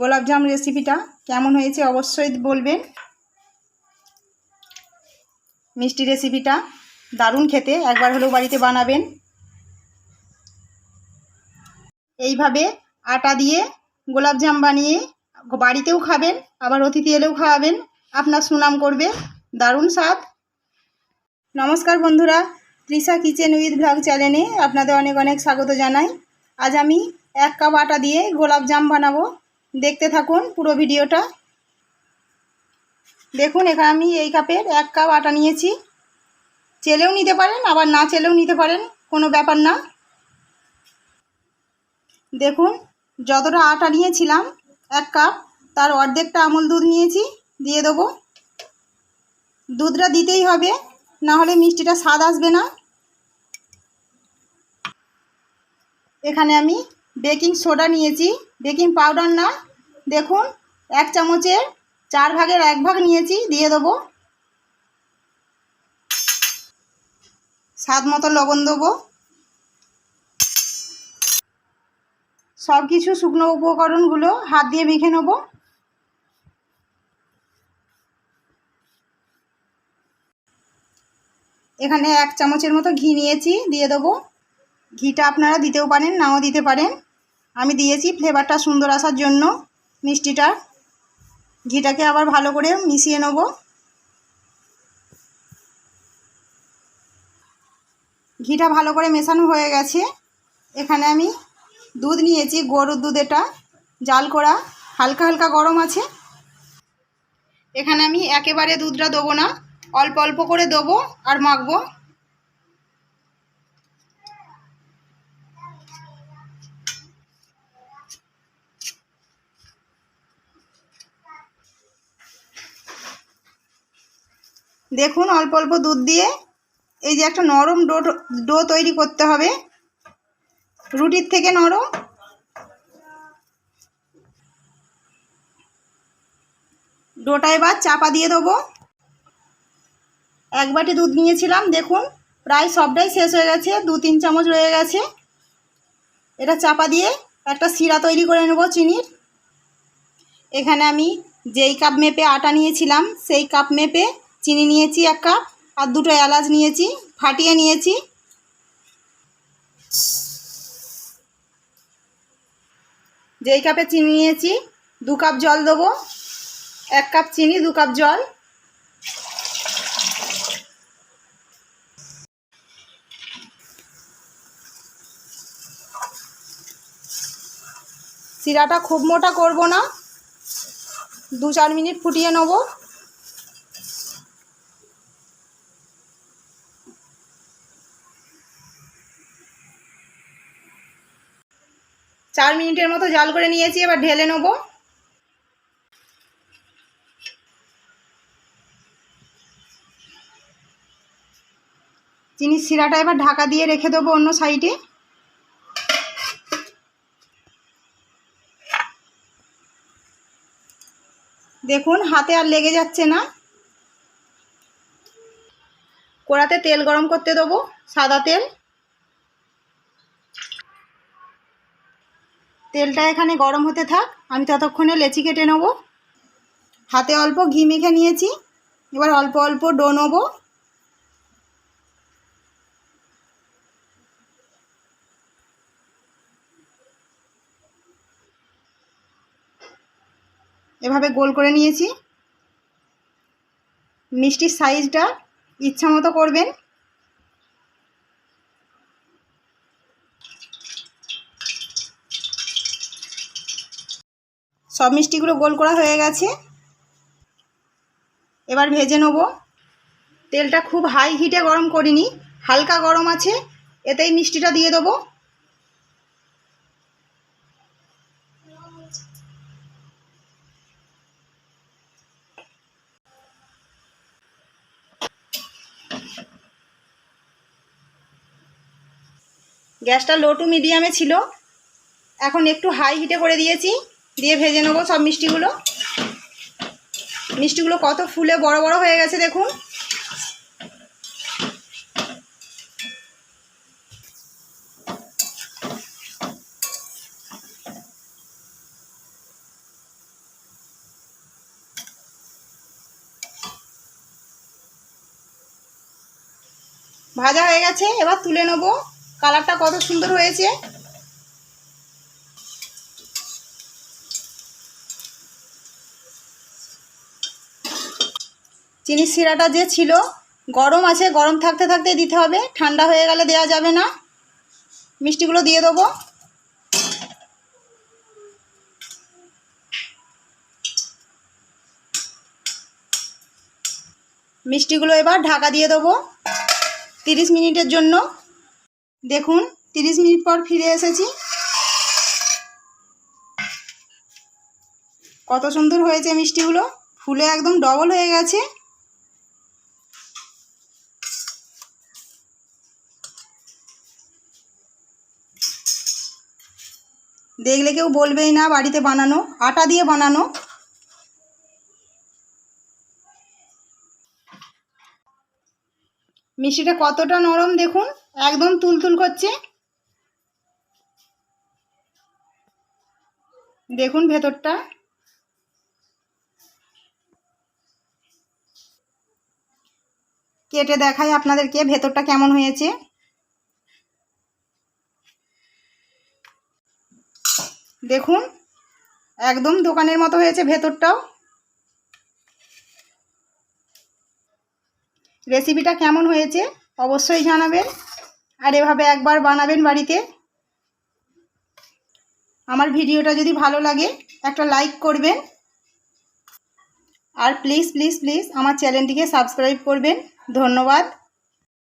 গোলাপজাম রেসিপিটা কেমন হয়েছে অবশ্যই বলবেন। মিষ্টি রেসিপিটা দারুণ খেতে, একবার হলেও বাড়িতে বানাবেন। এইভাবে আটা দিয়ে গোলাপজাম বানিয়ে বাড়িতেও খাবেন, আবার অতিথি এলেও খাওয়াবেন, আপনার সুনাম করবে, দারুণ স্বাদ। নমস্কার বন্ধুরা, তৃষা কিচেন উইথ ভ্লগ চ্যানেলে আপনাদের অনেক অনেক স্বাগত জানাই। আজ আমি এক কাপ আটা দিয়ে গোলাপজাম বানাবো। দেখতে থাকুন পুরো ভিডিওটা। দেখুন, এখানে আমি এই কাপের এক কাপ আটা নিয়েছি। চেলেও নিতে পারেন, আবার না চেলেও নিতে পারেন, কোনো ব্যাপার না। দেখুন, যতটা আটা নিয়েছিলাম, এক কাপ, তার অর্ধেকটা আমুল দুধ নিয়েছি, দিয়ে দেবো। দুধটা দিতেই হবে, না হলে মিষ্টিটা স্বাদ আসবে না। এখানে আমি বেকিং সোডা নিয়েছি। বেকিং পাউডার না। দেখুন, এক চামচের চার ভাগের এক ভাগ নিয়েছি, দিয়ে দেবো। স্বাদ মতো লবণ দেবো। সব কিছু শুকনো উপকরণগুলো হাত দিয়ে মেখে নেব। এখানে এক চামচের মতো ঘি নিয়েছি, দিয়ে দেবো। ঘিটা আপনারা দিতেও পারেন, নাও দিতে পারেন। আমি দিয়েছি ফ্লেভারটা সুন্দর আসার জন্য। মিষ্টিটা, ঘিটাকে আবার ভালো করে মিশিয়ে নেব। ঘিটা ভালো করে মেশানো হয়ে গেছে। এখানে আমি দুধ নিয়েছি, গরুর দুধ এটা, জাল করা, হালকা হালকা গরম আছে। এখানে আমি একেবারে দুধটা দেবো না, অল্প অল্প করে দেবো আর মাখবো। দেখুন, অল্প অল্প দুধ দিয়ে এই যে একটা নরম ডো ডো তৈরি করতে হবে। রুটির থেকে নরম। ডোটা এবার চাপা দিয়ে দেবো। এক বাটি দুধ নিয়েছিলাম, দেখুন, প্রায় সবটাই শেষ হয়ে গেছে, দু তিন চামচ রয়ে গেছে। এটা চাপা দিয়ে একটা শিরা তৈরি করে নেব চিনির। এখানে আমি যেই কাপ মেপে আটা নিয়েছিলাম, সেই কাপ মেপে চিনি নিয়েছি এক কাপ আর দুটো এলাচ নিয়েছি, ফাটিয়ে নিয়েছি। যেই কাপে চিনি নিয়েছি, দু কাপ জল দেবো। এক কাপ চিনি, দু কাপ জল। শিরাটা খুব মোটা করব না। দু চার মিনিট ফুটিয়ে নেব। চার মিনিটের মতো জাল করে নিয়েছি, এবার ঢেলে নেব। চিনির শিরাটা এবার ঢাকা দিয়ে রেখে দেবো অন্য সাইডে। দেখুন, হাতে আর লেগে যাচ্ছে না। কড়াতে তেল গরম করতে দেবো, সাদা তেল। তেলটা এখানে গরম হতে থাক। আমি ততক্ষণে লেচি কেটে নেব। হাতে অল্প ঘি মেখে নিয়েছি। এবার অল্প অল্প ডো নেব। এভাবে গোল করে নিয়েছি। মিষ্টির সাইজটা ইচ্ছা মতো করবেন। সব মিষ্টিগুলো গোল করা হয়ে গেছে। এবার ভেজে নেব। তেলটা খুব হাই হিটে গরম করিনি, হালকা গরম আছে, এতেই মিষ্টিটা দিয়ে দেবো। গ্যাসটা লো টু মিডিয়ামে ছিল। এখন একটু হাই হিটে করে দিয়েছি। দিয়ে ভেজে নেব সব মিষ্টিগুলো। মিষ্টিগুলো কত ফুলে বড় বড় হয়ে গেছে দেখুন। ভাজা হয়ে গেছে, এবার তুলে নেব। কালারটা কত সুন্দর হয়েছে। চিনির শিরাটা যে ছিল, গরম আছে, গরম থাকতে থাকতে দিতে হবে। ঠান্ডা হয়ে গেলে দেওয়া যাবে না। মিষ্টিগুলো দিয়ে দেবো। মিষ্টিগুলো এবার ঢাকা দিয়ে দেবো তিরিশ মিনিটের জন্য। দেখুন, তিরিশ মিনিট পর ফিরে এসেছি। কত সুন্দর হয়েছে মিষ্টিগুলো। ফুলে একদম ডবল হয়ে গেছে। দেখলে কেউ বলবেই না বাড়িতে বানানো, আটা দিয়ে বানানো। মিষ্টিটা কতটা নরম দেখুন, একদম তুলতুল করছে। দেখুন ভেতরটা। কেটে দেখাই আপনাদেরকে ভেতরটা কেমন হয়েছে। দেখুন, একদম দোকানের মতো হয়েছে ভেতরটাও। রেসিপিটা কেমন হয়েছে অবশ্যই জানাবেন। আর এভাবে একবার বানাবেন বাড়িতে। আমার ভিডিওটা যদি ভালো লাগে, একটা লাইক করবেন। আর প্লিজ প্লিজ প্লিজ আমার চ্যানেলটিকে সাবস্ক্রাইব করবেন। ধন্যবাদ।